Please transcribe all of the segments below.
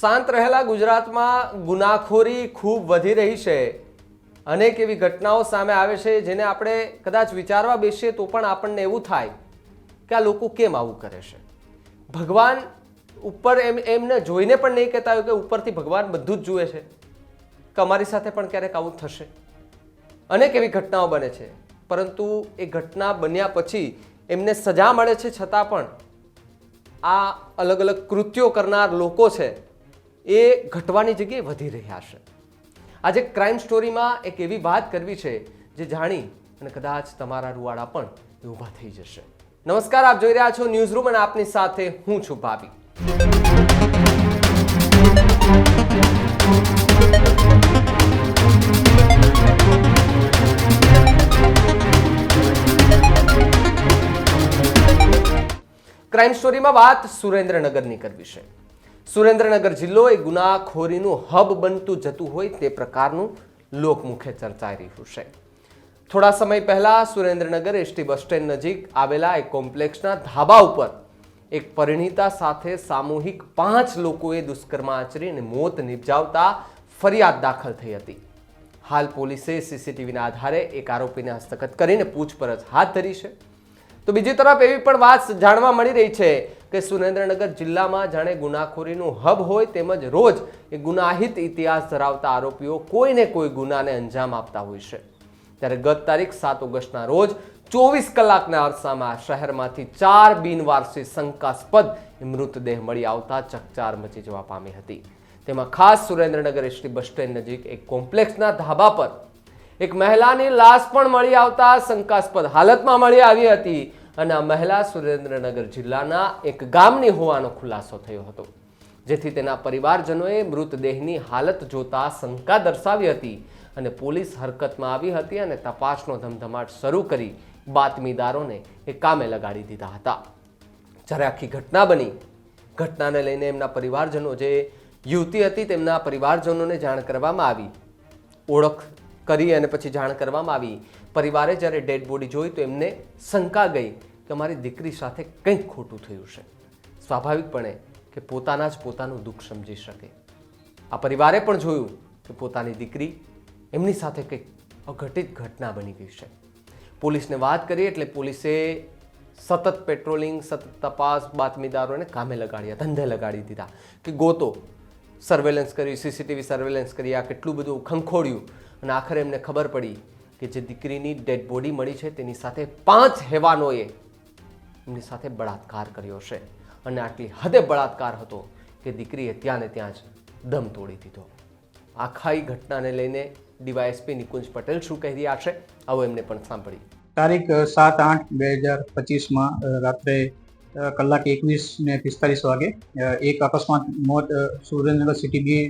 શાંત રહેલા ગુજરાતમાં ગુનાખોરી ખૂબ વધી રહી છે. અનેક એવી ઘટનાઓ સામે આવે છે જેને આપણે કદાચ વિચારવા બેસીએ તો પણ આપણને એવું થાય કે આ લોકો કેમ આવું કરે છે? ભગવાન ઉપર એમ, એમને જોઈને પણ નહીં કહેતા હોય કે ઉપરથી ભગવાન બધું જ જુએ છે. કે અમારી સાથે પણ ક્યારેક આવું થશે. અનેક એવી ઘટનાઓ બને છે. પરંતુ એ ઘટના બન્યા પછી એમને સજા મળે છે છતાં પણ આ અલગ અલગ કૃત્યો કરનાર લોકો છે એ ઘટવાની જગ્યાએ વધી રહ્યા છે. આજે ક્રાઇમ સ્ટોરીમાં એક એવી વાત કરવી છે જે જાણી અને કદાચ તમારા રૂવાડા પણ ઊભા થઈ જશે. નમસ્કાર, આપ જોઈ રહ્યા છો ન્યૂઝ રૂમ અને આપની સાથે હું છું ભાભી. ક્રાઇમ સ્ટોરીમાં વાત સુરેન્દ્રનગરની કરવી છે. સુરેન્દ્રનગર જિલ્લો એ ગુનાખોરીનું હબ બનતું જતું હોય તે પ્રકારનું લોકમુખે ચર્ચાઈ રહ્યું છે. થોડા સમય પહેલા સુરેન્દ્રનગર એસટી બસ સ્ટેન્ડ નજીક આવેલા એક કોમ્પ્લેક્સના ધાબા ઉપર એક પરિણીતા સાથે સામૂહિક પાંચ લોકોએ દુષ્કર્મ આચરી અને મોત નિપજાવતા ફરિયાદ દાખલ થઈ હતી. હાલ પોલીસે સીસીટીવીના આધારે એક આરોપીને હસ્તગત કરીને પૂછપરછ હાથ ધરી છે. તો બીજી તરફ એવી પણ વાત જાણવા મળી રહી છે કે સુરેન્દ્રનગર જિલ્લામાં જાણે ગુનાખોરીનું હબ હોય તેમજ રોજ એ ગુનાહિત ઇતિહાસ ધરાવતા આરોપીઓ કોઈને કોઈ ગુનાને અંજામ આપતા હોય છે. ત્યારે ગત તારીખ સાત ઓગસ્ટના રોજ ચોવીસ કલાકના અરસામાં શહેરમાંથી ચાર બિનવારસી શંકાસ્પદ મૃતદેહ મળી આવતા ચકચાર મચી જવા પામી હતી. તેમાં ખાસ સુરેન્દ્રનગર એસટી બસ સ્ટેન્ડ નજીક એક કોમ્પ્લેક્સના ધાબા પર એક મહિલાની લાશ પણ મળી આવતા શંકાસ્પદ હાલતમાં મળી આવી હતી. અને આ મહિલા સુરેન્દ્રનગર જિલ્લાના એક ગામની હોવાનો ખુલાસો થયો હતો, જેથી તેના પરિવારજનોએ મૃતદેહની હાલત જોતા શંકા દર્શાવી હતી અને પોલીસ હરકતમાં આવી હતી અને તપાસનો ધમધમાટ શરૂ કરી બાતમીદારોને એ કામે લગાડી દીધા હતા. જ્યારે આખી ઘટના બની, ઘટનાને લઈને એમના પરિવારજનો જે યુવતી હતી તેમના પરિવારજનોને જાણ કરવામાં આવી. ઓળખ કરી અને પછી જાણ કરવામાં આવી. પરિવારે જ્યારે ડેડ બોડી જોઈ તો એમને શંકા ગઈ કે મારી દીકરી સાથે કંઈક ખોટું થયું છે. સ્વાભાવિકપણે કે પોતાના જ પોતાનું દુઃખ સમજી શકે. આ પરિવારે પણ જોયું કે પોતાની દીકરી એમની સાથે કંઈક અઘટિત ઘટના બની ગઈ છે. પોલીસને વાત કરી એટલે પોલીસે સતત પેટ્રોલિંગ, સતત તપાસ બાતમીદારોને કામે લગાડ્યા, ધંધે લગાડી દીધા. કે ગોતો સર્વેલન્સ કર્યું સીસીટીવી સર્વેલન્સ કરી, આ કેટલું બધું ખંખોડ્યું અને આખરે એમને ખબર પડી કે જે દીકરીની ડેડ બોડી મળી છે, તેની સાથે પાંચ હેવાનોએ એમની સાથે બળાત્કાર કર્યો છે. અને આટલી હદે બળાત્કાર હતો કે દીકરીએ ત્યાં ને ત્યાં જ દમ તોડી દીધો. આખા ઈ ઘટનાને લઈને ડીવાયએસપી નિકુંજ પટેલ શું કહી રહ્યા છે, આવો એમને પણ સાંભળી તારીખ સાત આઠ બે હજાર પચીસમાં રાત્રે કલાક એકવીસ ને પિસ્તાલીસ વાગે એક અકસ્માત મોત Surendranagar city B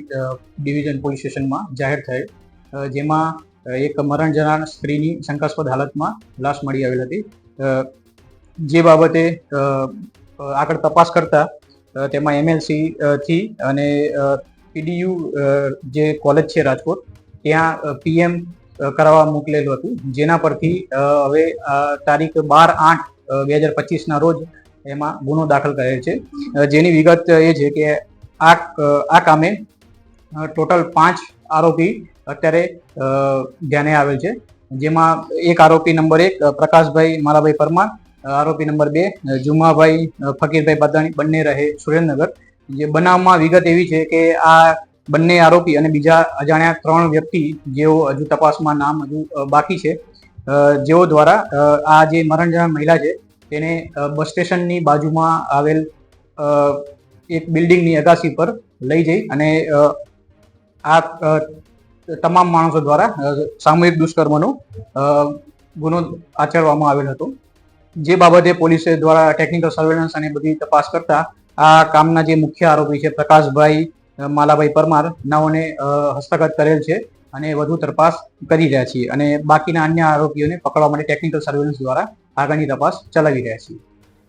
division police સ્ટેશનમાં જાહેર થયેલ. જેમાં એક મરણ જનાર સ્ત્રીની શંકાસ્પદ હાલતમાં લાશ મળી આવેલ હતી. જે બાબતે આગળ તપાસ કરતા તેમાં એમએલસી થી અને પીડીયુ જે કોલેજ છે રાજકોટ, ત્યાં પીએમ કરાવવા મોકલેલું હતું. જેના પરથી હવે તારીખ બાર આઠ બે હજાર પચીસના રોજ એમાં ગુનો દાખલ કરેલ છે. જેની વિગત એ છે કે આ આ કામે ટોટલ પાંચ આરોપી અત્યારે ધ્યાને આવેલ છે. જેમાં એક આરોપી નંબર એક પ્રકાશભાઈ મારાભાઈ પરમાર આરોપી નંબર બે જુમાભાઈ ફકીરભાઈ બદાણી બંને રહે સુરેન્દ્રનગર. જે બનાવમાં વિગત એવી છે કે આ બંને આરોપી અને બીજા અજાણ્યા ત્રણ વ્યક્તિ, જેઓ હજુ તપાસમાં નામ હજુ બાકી છે. જેઓ દ્વારા આ જે મરણ મહિલા છે, તેને બસ સ્ટેશનની બાજુમાં આવેલ એક બિલ્ડિંગની અગાસી પર લઈ જઈ અને આ તમામ માણસો દ્વારા સામૂહિક દુષ્કર્મનો ગુનો આચરવામાં આવેલ હતો. જે બાબતે પોલીસે દ્વારા ટેકનિકલ સર્વેલન્સ અને બધી તપાસ કરતા આ કામના જે મુખ્ય આરોપી છે, પ્રકાશભાઈ માલાભાઈ પરમાર, નાઓને હસ્તગત કરેલ છે અને વધુ તપાસ કરી રહ્યા છીએ અને બાકીના અન્ય આરોપીઓને પકડવા માટે ટેકનિકલ સર્વેલન્સ દ્વારા આગળની તપાસ ચલાવી રહ્યા છીએ.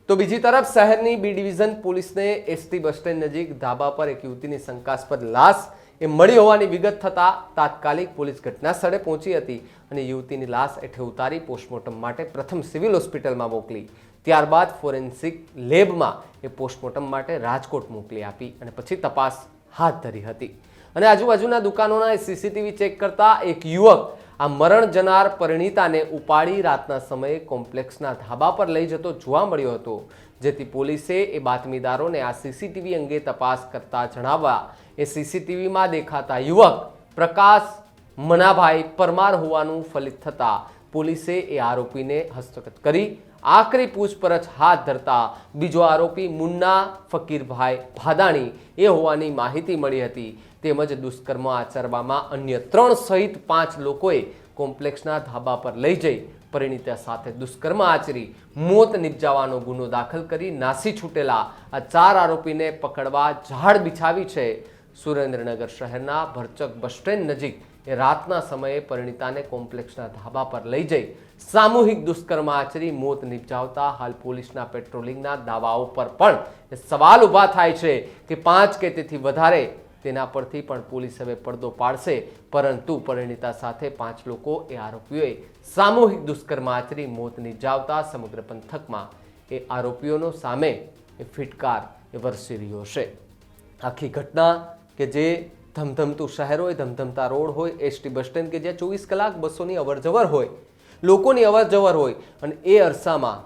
તો બીજી તરફ શહેરની બી ડિવિઝન પોલીસને એસટી બસ સ્ટેન્ડ નજીક ધાબા પર એક યુવતીની શંકાસ્પદ લાશ એ મળી હોવાની વિગત થતાં તાત્કાલિક પોલીસ ઘટના સ્થળે પહોંચી હતી અને યુવતીની લાશ એઠે ઉતારી પોસ્ટમોર્ટમ માટે પ્રથમ સિવિલ હોસ્પિટલમાં મોકલી. ત્યારબાદ ફોરેન્સિક લેબમાં એ પોસ્ટમોર્ટમ માટે રાજકોટ મોકલી આપી અને પછી તપાસ હાથ ધરી હતી. અને આજુબાજુના દુકાનોના સીસીટીવી ચેક કરતા એક યુવક આ મરણ જનાર પરિણીતાને ઉપાડી રાતના સમયે કોમ્પ્લેક્સના ધાબા પર લઈ જતો જોવા મળ્યો હતો. જેથી પોલીસે એ બાતમીદારોને આ સીસીટીવી અંગે તપાસ કરતા જણાવવા એ સીસીટીવીમાં દેખાતા યુવક પ્રકાશ મનાભાઈ પરમાર હોવાનું ફલિત થતા પોલીસે એ આરોપીને હસ્તગત કરી. આખરી પૂછપરછ હાથ ધરતા બીજો આરોપી મુન્ના ફકીરભાઈ ભાદાણી એ હોવાની માહિતી મળી હતી. તેમજ દુષ્કર્મ આચરવામાં અન્ય ત્રણ સહિત પાંચ લોકોએ કોમ્પ્લેક્સના ધાબા પર લઈ જઈ પરિણીતા સાથે દુષ્કર્મ આચરી મોત નિપજાવાનો ગુનો દાખલ કરી નાસી છૂટેલા આ ચાર આરોપીને પકડવા ઝાડ બિછાવી છે. સુરેન્દ્રનગર શહેરના ભરચક બસ સ્ટેન્ડ નજીક એ રાતના સમયે પરિણીતાને કોમ્પ્લેક્ષના ધાબા પર લઈ જઈ સામૂહિક દુષ્કર્મ આચરી મોત નિપજાવતા હાલ પોલીસના પેટ્રોલિંગના દાવાઓ પર પણ સવાલ ઊભા થાય છે કે પાંચ કે તેથી વધારે તેના પરથી પણ પોલીસ હવે પડદો પાડશે. પરંતુ પરિણીતા સાથે પાંચ લોકો એ આરોપીઓએ સામૂહિક દુષ્કર્મ આચરી મોત નિપજાવતા સમગ્ર પંથકમાં એ આરોપીઓનો સામે એ ફિટકાર એ વરસી રહ્યો છે. આખી ઘટના કે જે ધમધમતું શહેર હોય, ધમધમતા રોડ હોય, એસટી બસ સ્ટેન્ડ કે જ્યાં ચોવીસ કલાક બસોની અવરજવર હોય, લોકોની અવરજવર હોય અને એ અરસામાં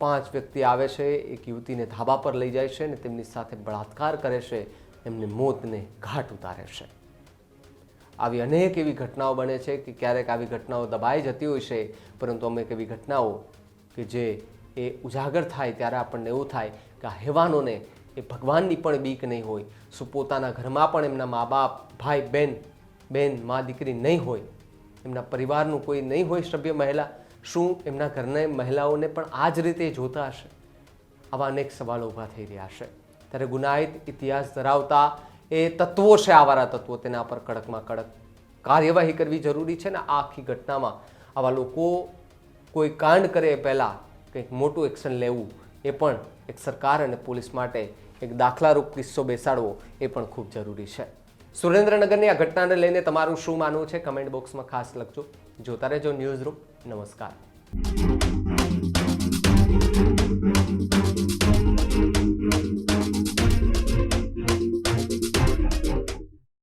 પાંચ વ્યક્તિ આવે છે, એક યુવતીને ધાબા પર લઈ જાય છે અને તેમની સાથે બળાત્કાર કરે છે, એમને મોતને ઘાટ ઉતારે છે. આવી અનેક એવી ઘટનાઓ બને છે કે ક્યારેક આવી ઘટનાઓ દબાઈ જતી હોય છે, પરંતુ અમુક એવી ઘટનાઓ કે જે એ ઉજાગર થાય ત્યારે આપણને એવું થાય કે આ હેવાનોને એ ભગવાનની પણ બીક નહીં હોય. શું પોતાના ઘરમાં પણ એમના મા બાપ, ભાઈ, બેન બેન, મા દીકરી નહીં હોય? એમના પરિવારનું કોઈ નહીં હોય સભ્ય મહિલા? શું એમના ઘરના મહિલાઓને પણ આ જ રીતે જોતા હશે? આવા અનેક સવાલો ઊભા થઈ રહ્યા છે. ત્યારે ગુનાહિત ઇતિહાસ ધરાવતા એ તત્વો છે આવારા તત્વો. તેના પર કડકમાં કડક કાર્યવાહી કરવી જરૂરી છે ને આ આખી ઘટનામાં. આવા લોકો કોઈ કાંડ કરે એ પહેલાં કંઈક મોટું એક્શન લેવું એ પણ એક સરકાર અને પોલીસ માટે એક દાખલારૂપ કિસ્સો બેસાડવો એ પણ ખૂબ જરૂરી છે. સુરેન્દ્રનગરની આ ઘટનાને લઈને તમારું શું માનવું છે? કમેન્ટ બોક્સમાં ખાસ લખજો. જોતા રહેજો ન્યૂઝ રૂમ. નમસ્કાર.